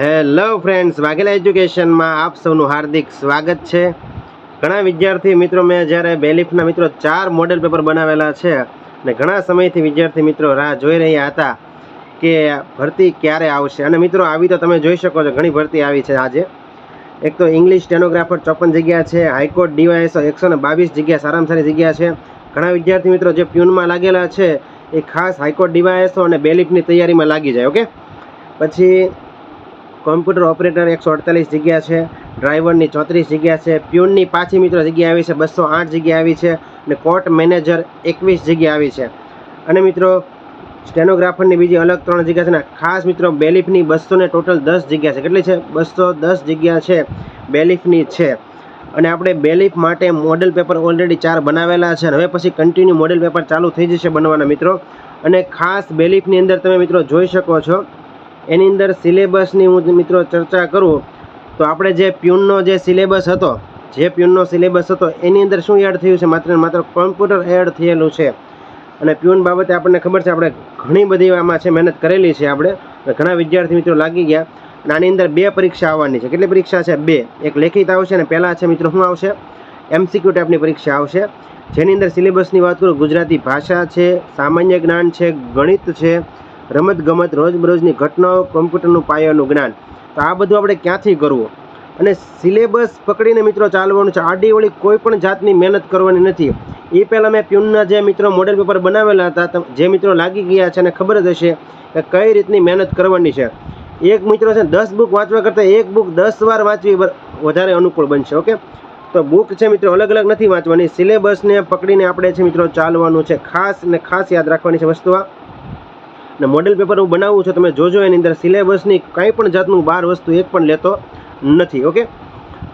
Hello friends Vaghela એજ્યુકેશનમાં આપ સૌનું હાર્દિક સ્વાગત છે. ઘણા વિદ્યાર્થી મિત્રો, મેં જ્યારે બેલિફના મિત્રો ચાર મોડેલ પેપર બનાવેલા છે અને ઘણા સમયથી વિદ્યાર્થી મિત્રો રાહ જોઈ રહ્યા હતા કે ભરતી ક્યારે આવશે. અને મિત્રો, આવી તો તમે જોઈ શકો છો, ઘણી ભરતી આવી છે આજે. એક તો ઇંગ્લિશ સ્ટેનોગ્રાફર ચોપન જગ્યા છે હાઈકોર્ટ ડીવાયસો એકસો ને બાવીસ જગ્યા સારામાં સારી જગ્યા છે. ઘણા વિદ્યાર્થી મિત્રો જે પ્યુનમાં લાગેલા છે, એ ખાસ હાઈકોર્ટ ડીવાયસો અને બેલિફની તૈયારીમાં લાગી જાય, ઓકે? પછી કોમ્પ્યુટર ઓપરેટર એકસો અડતાલીસ જગ્યા છે ડ્રાઈવરની ચોત્રીસ જગ્યા છે પ્યુનની પાછી મિત્રો જગ્યા આવી છે બસો આઠ જગ્યા આવી છે અને કોર્ટ મેનેજર એકવીસ જગ્યા આવી છે. અને મિત્રો સ્ટેનોગ્રાફરની બીજી અલગ ત્રણ જગ્યા છે ને, ખાસ મિત્રો બેલિફની બસો ને ટોટલ દસ જગ્યા છે. કેટલી છે? બસો દસ જગ્યા છે, બેલિફની છે. અને આપણે બેલિફ માટે મોડેલ પેપર ઓલરેડી ચાર બનાવેલા છે હવે પછી કન્ટિન્યુ મોડેલ પેપર ચાલુ થઈ જશે બનવાના મિત્રો. અને ખાસ બેલિફની અંદર તમે મિત્રો જોઈ શકો છો એની અંદર સિલેબસની હું મિત્રો ચર્ચા કરું, તો આપણે જે પ્યુનનો જે સિલેબસ હતો, જે પ્યુનનો સિલેબસ હતો, એની અંદર શું એડ થયું છે? માત્ર માત્ર કોમ્પ્યુટર એડ થયેલું છે. અને પ્યુન બાબતે આપણને ખબર છે, આપણે ઘણી બધી આમાં છે મહેનત કરેલી છે આપણે ઘણા વિદ્યાર્થી મિત્રો લાગી ગયા. અને આની અંદર બે પરીક્ષા આવવાની છે. કેટલી પરીક્ષા છે? બે. એક લેખિત આવશે અને પહેલાં છે મિત્રો શું આવશે? એમસીક્યુ ટાઈપની પરીક્ષા આવશે. જેની અંદર સિલેબસની વાત કરું, ગુજરાતી ભાષા છે, સામાન્ય જ્ઞાન છે, ગણિત છે રમત ગમત રોજબરોજની ઘટનાઓ, કમ્પ્યુટરનું પાયાનું જ્ઞાન. તો આ બધું આપણે ક્યાંથી કરવું? અને સિલેબસ પકડીને મિત્રો ચાલવાનું છે. આડી વળી કોઈ પણ જાતની મહેનત કરવાની નથી. એ પહેલાં મેં પ્યુનના જે મિત્રો મોડેલ પેપર બનાવેલા હતા જે મિત્રો લાગી ગયા છે અને ખબર જ હશે કે કઈ રીતની મહેનત કરવાની છે. એક મિત્રો છે દસ બુક વાંચવા કરતાં એક બુક દસ વાર વાંચવી વધારે અનુકૂળ બનશે, ઓકે? તો બુક છે મિત્રો અલગ અલગ નથી વાંચવાની. સિલેબસને પકડીને આપણે છે મિત્રો ચાલવાનું છે. ખાસ ને ખાસ યાદ રાખવાની છે વસ્તુ આ. ને મોડેલ પેપર હું બનાવું છું, તમે જોજો, એની અંદર સિલેબસની કાંઈ પણ જાતનું બાર વસ્તુ એક પણ લેતો નથી, ઓકે?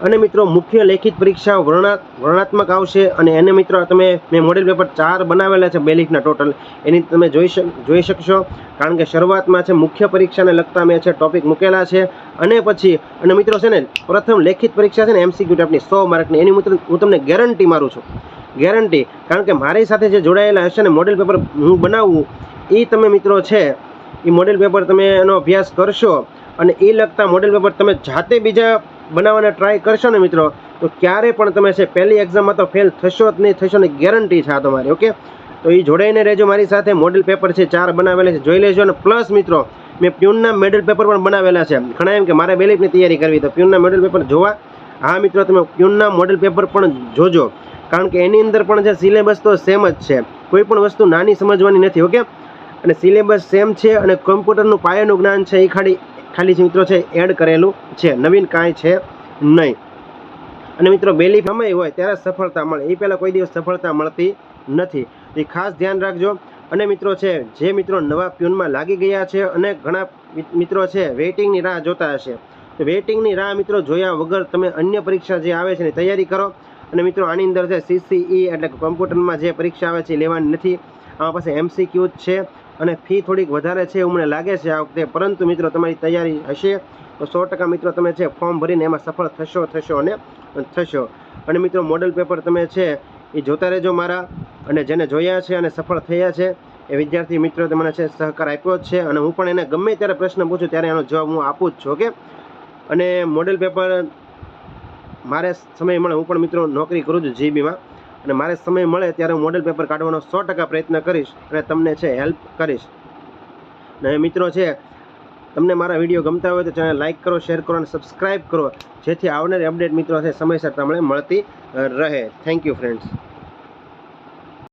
અને મિત્રો, મુખ્ય લેખિત પરીક્ષા વર્ણા વર્ણાત્મક આવશે અને એને મિત્રો તમે, મેં મોડેલ પેપર ચાર બનાવેલા છે, બે લીખના ટોટલ એની તમે જોઈ જોઈ શકશો, કારણ કે શરૂઆતમાં છે, મુખ્ય પરીક્ષાને લગતા મેં છે ટોપિક મૂકેલા છે. અને પછી, અને મિત્રો છે ને, પ્રથમ લેખિત પરીક્ષા છે ને એમસીક્યુ ટાઈપની સો માર્કની. એની મિત્ર, હું તમને ગેરંટી મારું છું. ગેરંટી કારણ કે મારી સાથે જે જોડાયેલા હશે ને મોડેલ પેપર હું બનાવું એ તમે મિત્રો છે એ મોડેલ પેપર તમે એનો અભ્યાસ કરશો અને એ લગતા મોડેલ પેપર તમે જાતે બીજા બનાવવાના ટ્રાય કરશો ને મિત્રો, તો ક્યારે પણ તમે છે, પહેલી એક્ઝામમાં તો ફેલ થશો જ નહીં થશો ને ગેરંટી છે આ તમારી ઓકે તો એ જોડાઈને રહેજો મારી સાથે મોડેલ પેપર છે, ચાર બનાવેલા છે, જોઈ લેજો અને પ્લસ મિત્રો, મેં પ્યુનના મેડલ પેપર પણ બનાવેલા છે, ઘણા એમ કે મારે બેલીફની તૈયારી કરવી, તો પ્યુનના મેડલ પેપર જોવા, હા મિત્રો, તમે પ્યુનના મોડેલ પેપર પણ જોજો, કારણ કે એની અંદર પણ જે સિલેબસ તો સેમ જ છે, કોઈ પણ વસ્તુ નાની સમજવાની નથી ઓકે અને સિલેબસ સેમ છે અને કોમ્પ્યુટરનું પાયાનું જ્ઞાન છે એ ખાલી ખાલી મિત્રો છે એડ કરેલું છે. નવીન કાંઈ છે નહીં. અને મિત્રો બેલી સમય હોય ત્યારે સફળતા મળે. એ પહેલાં કોઈ દિવસ સફળતા મળતી નથી. એ ખાસ ધ્યાન રાખજો. અને મિત્રો છે, જે મિત્રો નવા પ્યુનમાં લાગી ગયા છે અને ઘણા મિત્રો છે, વેઇટિંગની રાહ જોતા હશે. તો વેઇટિંગની રાહ મિત્રો જોયા વગર તમે અન્ય પરીક્ષા જે આવે છે એની તૈયારી કરો. અને મિત્રો, આની અંદર છે સીસીઈ એટલે કમ્પ્યુટરમાં જે પરીક્ષા આવે છે લેવાની નથી. આમાં પાસે એમસીક્યુ છે. અને ફી થોડીક વધારે છે એવું મને લાગે છે આ વખતે. પરંતુ મિત્રો, તમારી તૈયારી હશે. તો સો ટકા મિત્રો, તમે છે ફોર્મ ભરીને એમાં સફળ થશો થશો અને થશો. અને મિત્રો, મોડલ પેપર તમે છે એ જોતા રહેજો મારા. અને જેને જોયા છે અને સફળ થયા છે, એ વિદ્યાર્થી મિત્રો મને છે સહકાર આપ્યો જ છે. અને હું પણ એને ગમે ત્યારે પ્રશ્ન પૂછું, ત્યારે એનો જવાબ હું આપું જ છું, ઓકે? અને મોડેલ પેપર મારે સમય મળે, હું પણ મિત્રો નોકરી કરું છું જીબીમાં અને મારે સમય મળે ત્યારે હું મોડેલ પેપર કાઢવાનો સો ટકા પ્રયત્ન કરીશ અને તમને છે હેલ્પ કરીશ. અને મિત્રો છે, તમને મારા વીડિયો ગમતા હોય તો ચેનલ લાઇક કરો શેર કરો અને સબસ્ક્રાઈબ કરો. જેથી આવનારી અપડેટ મિત્રો છે સમયસર તમને મળતી રહે. Thank you friends